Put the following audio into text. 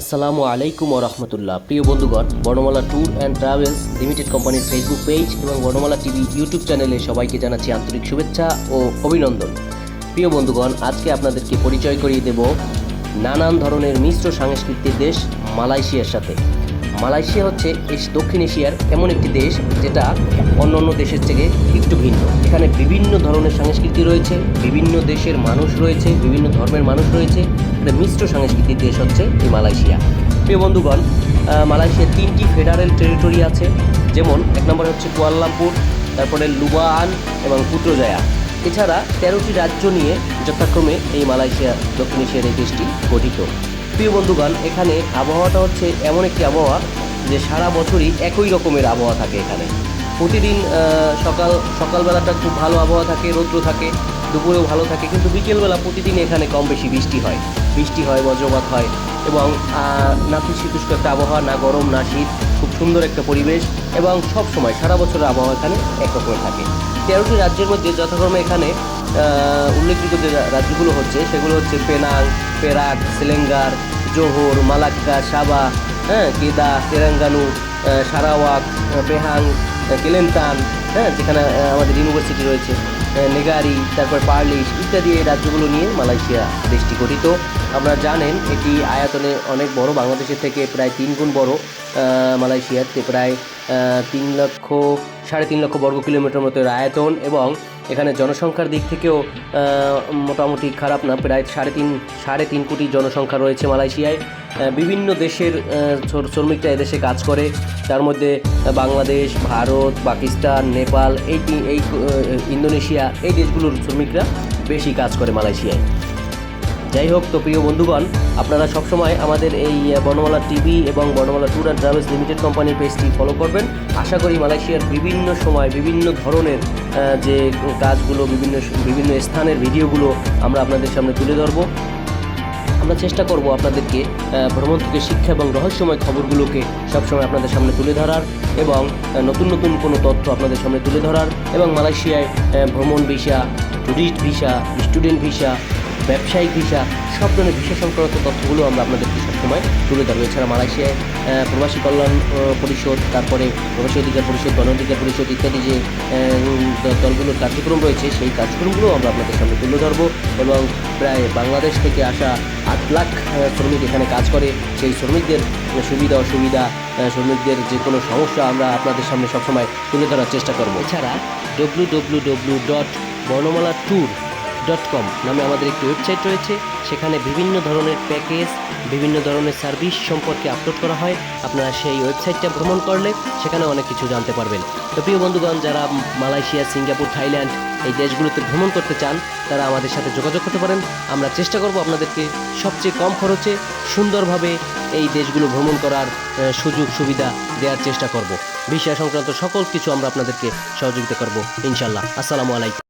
আসসালামু আলাইকুম রহমতুল্লাহ। প্রিয় বন্ধুগণ Barnamala tour and travels limited কোম্পানির ফেসবুক পেজ এবং বর্ণমালা টিভি ইউটিউব চ্যানেলে সবাইকে জানাচ্ছি আন্তরিক শুভেচ্ছা ও অভিনন্দন। প্রিয় বন্ধুগণ, আজকে আপনাদেরকে পরিচয় করিয়ে দেব নানান ধরনের মিশ্র সাংস্কৃতিক দেশ মালয়েশিয়ার সাথে। মালয়েশিয়া হচ্ছে দক্ষিণ এশিয়ার এমন একটি দেশ যেটা অন্য অন্য দেশের থেকে একটু ভিন্ন। এখানে বিভিন্ন ধরনের সংস্কৃতি রয়েছে, বিভিন্ন দেশের মানুষ রয়েছে, বিভিন্ন ধর্মের মানুষ রয়েছে। একটা মিশ্র সাংস্কৃতিক দেশ হচ্ছে এই মালয়েশিয়া। প্রিয় বন্ধুগণ মালয়েশিয়ার তিনটি ফেডারেল টেরিটরি আছে, যেমন এক নম্বরে হচ্ছে কুয়ালালামপুর, তারপরে লুবান এবং পুত্রজয়া। এছাড়া তেরোটি রাজ্য নিয়ে যথাক্রমে এই মালয়েশিয়া দক্ষিণ এশিয়ার এই দেশটি গঠিত। প্রিয় বন্ধুগণ, এখানে আবহাওয়াটা হচ্ছে এমন একটি আবহাওয়া যে সারা বছরই একই রকমের আবহাওয়া থাকে এখানে। প্রতিদিন সকাল, সকালবেলাটা খুব ভালো আবহাওয়া থাকে, রৌদ্র থাকে, দুপুরেও ভালো থাকে, কিন্তু বিকেলবেলা প্রতিদিন এখানে কম বেশি বৃষ্টি হয়। বৃষ্টি হয়, বজ্রপাত হয় এবং নাতিশীতোষ্ণ একটা আবহাওয়া, না গরম, না শীত, খুব সুন্দর একটা পরিবেশ এবং সব সময় সারা বছরের আবহাওয়া এখানে একরকমের থাকে। তেরোটি রাজ্যের মধ্যে যথাক্রমে এখানে উল্লেখযোগ্য যে রাজ্যগুলো হচ্ছে, সেগুলো হচ্ছে Penang Perak, Selangor, Johor, Malacca, Sabah হ্যাঁ কেদা তেরাঙ্গানু সারাওয়াক বেহাং কেলেন্তান হ্যাঁ যেখানে আমাদের ইউনিভার্সিটি রয়েছে। নেগারি, তারপর পার্লিশ ইত্যাদি এই রাজ্যগুলো নিয়ে মালয়েশিয়া দেশটি গঠিত। আপনারা জানেন এটি আয়তনে অনেক বড়, বাংলাদেশের থেকে প্রায় তিন গুণ বড়। মালয়েশিয়াতে প্রায় তিন লক্ষ, সাড়ে তিন লক্ষ বর্গ কিলোমিটার মতো আয়তন এবং এখানে জনসংখ্যার দিক থেকেও মোটামুটি খারাপ না, প্রায় সাড়ে তিন সাড়ে তিন কোটি জনসংখ্যা রয়েছে মালয়েশিয়ায়। বিভিন্ন দেশের শ্রমিকরা এদেশে কাজ করে তার মধ্যে বাংলাদেশ, ভারত, পাকিস্তান, নেপাল, এই এই ইন্দোনেশিয়া, এই দেশগুলোর শ্রমিকরা বেশি কাজ করে মালয়েশিয়ায়। যাই হোক, তো প্রিয় বন্ধুগণ, আপনারা সবসময় আমাদের এই বনমালা টিভি এবং বর্ণমালা ট্যুর অ্যান্ড ট্রাভেলস লিমিটেড কোম্পানির পেজটি ফলো করবেন। আশা করি মালয়েশিয়ার বিভিন্ন সময় বিভিন্ন ধরনের যে কাজগুলো, বিভিন্ন বিভিন্ন স্থানের ভিডিওগুলো আমরা আপনাদের সামনে তুলে ধরবো। আমরা চেষ্টা করব আপনাদেরকে ভ্রমণ থেকে শিক্ষা এবং রহস্যময় খবরগুলোকে সবসময় আপনাদের সামনে তুলে ধরার এবং নতুন নতুন কোনো তথ্য আপনাদের সামনে তুলে ধরার এবং মালয়েশিয়ায় ভ্রমণ visa tourist visa, student visa, ব্যবসায়িক ভিসা, সব ধরনের ভিসা সংক্রান্ত তথ্যগুলো আমরা আপনাদেরকে সবসময় তুলে ধরবো এছাড়া মালয়েশিয়ায় প্রবাসী কল্যাণ পরিষদ, তারপরে প্রবাসী অধিকার পরিষদ, গণ অধিকার পরিষদ ইত্যাদি যে দলগুলোর কার্যক্রম রয়েছে, সেই কার্যক্রমগুলো আমরা আপনাদের সামনে তুলে ধরবো এবং প্রায় বাংলাদেশ থেকে আসা আট লাখ শ্রমিক এখানে কাজ করে। সেই শ্রমিকদের সুবিধা, অসুবিধা শ্রমিকদের যে কোনো সমস্যা আমরা আপনাদের সামনে সবসময় তুলে ধরার চেষ্টা করব। এছাড়া W W W dot Barnamala tour dot com নামে আমাদের একটি ওয়েবসাইট রয়েছে। সেখানে বিভিন্ন ধরনের প্যাকেজ বিভিন্ন ধরনের সার্ভিস সম্পর্কে আপলোড করা হয়। আপনারা সেই ওয়েবসাইটটা ভ্রমণ করলে সেখানে অনেক কিছু জানতে পারবেন। তো প্রিয় বন্ধুগণ, যারা মালয়েশিয়া, সিঙ্গাপুর, থাইল্যান্ড এই দেশগুলোতে ভ্রমণ করতে চান, তারা আমাদের সাথে যোগাযোগ করতে পারেন। আমরা চেষ্টা করব আপনাদেরকে সবচেয়ে কম খরচে সুন্দরভাবে এই দেশগুলো ভ্রমণ করার সুযোগ, সুবিধা দেওয়ার চেষ্টা করব। ভিসা সংক্রান্ত সকল কিছু আমরা আপনাদেরকে সহযোগিতা করব ইনশাল্লাহ আসসালামু আলাইকুম।